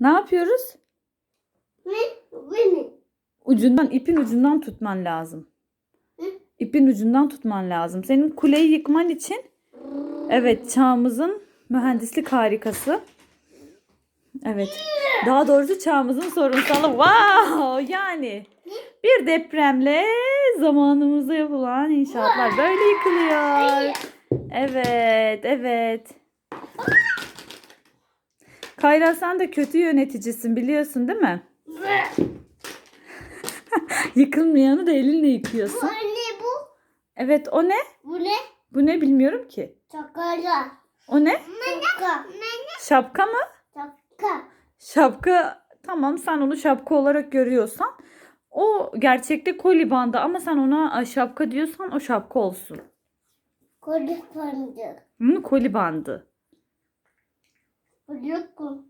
Ne yapıyoruz? Ucundan, ipin ucundan tutman lazım. İpin ucundan tutman lazım. Senin kuleyi yıkman için evet çağımızın mühendislik harikası. Evet. Daha doğrusu çağımızın sorunsalı. Wow! Yani bir depremle zamanımızda yapılan inşaatlar böyle yıkılıyor. Evet, evet. Kayra sen de kötü yöneticisin biliyorsun değil mi? Yıkılmayanı da elinle Bu yıkıyorsun. anne bu. Evet o ne? Bu ne? Bu ne bilmiyorum ki. Çakala. O ne? Çaka. Şapka mı? Çaka. Şapka tamam sen onu şapka olarak görüyorsan o gerçekte koli bandı ama sen ona e, şapka diyorsan o şapka olsun. Kodik pandı. Hı, koli влітку.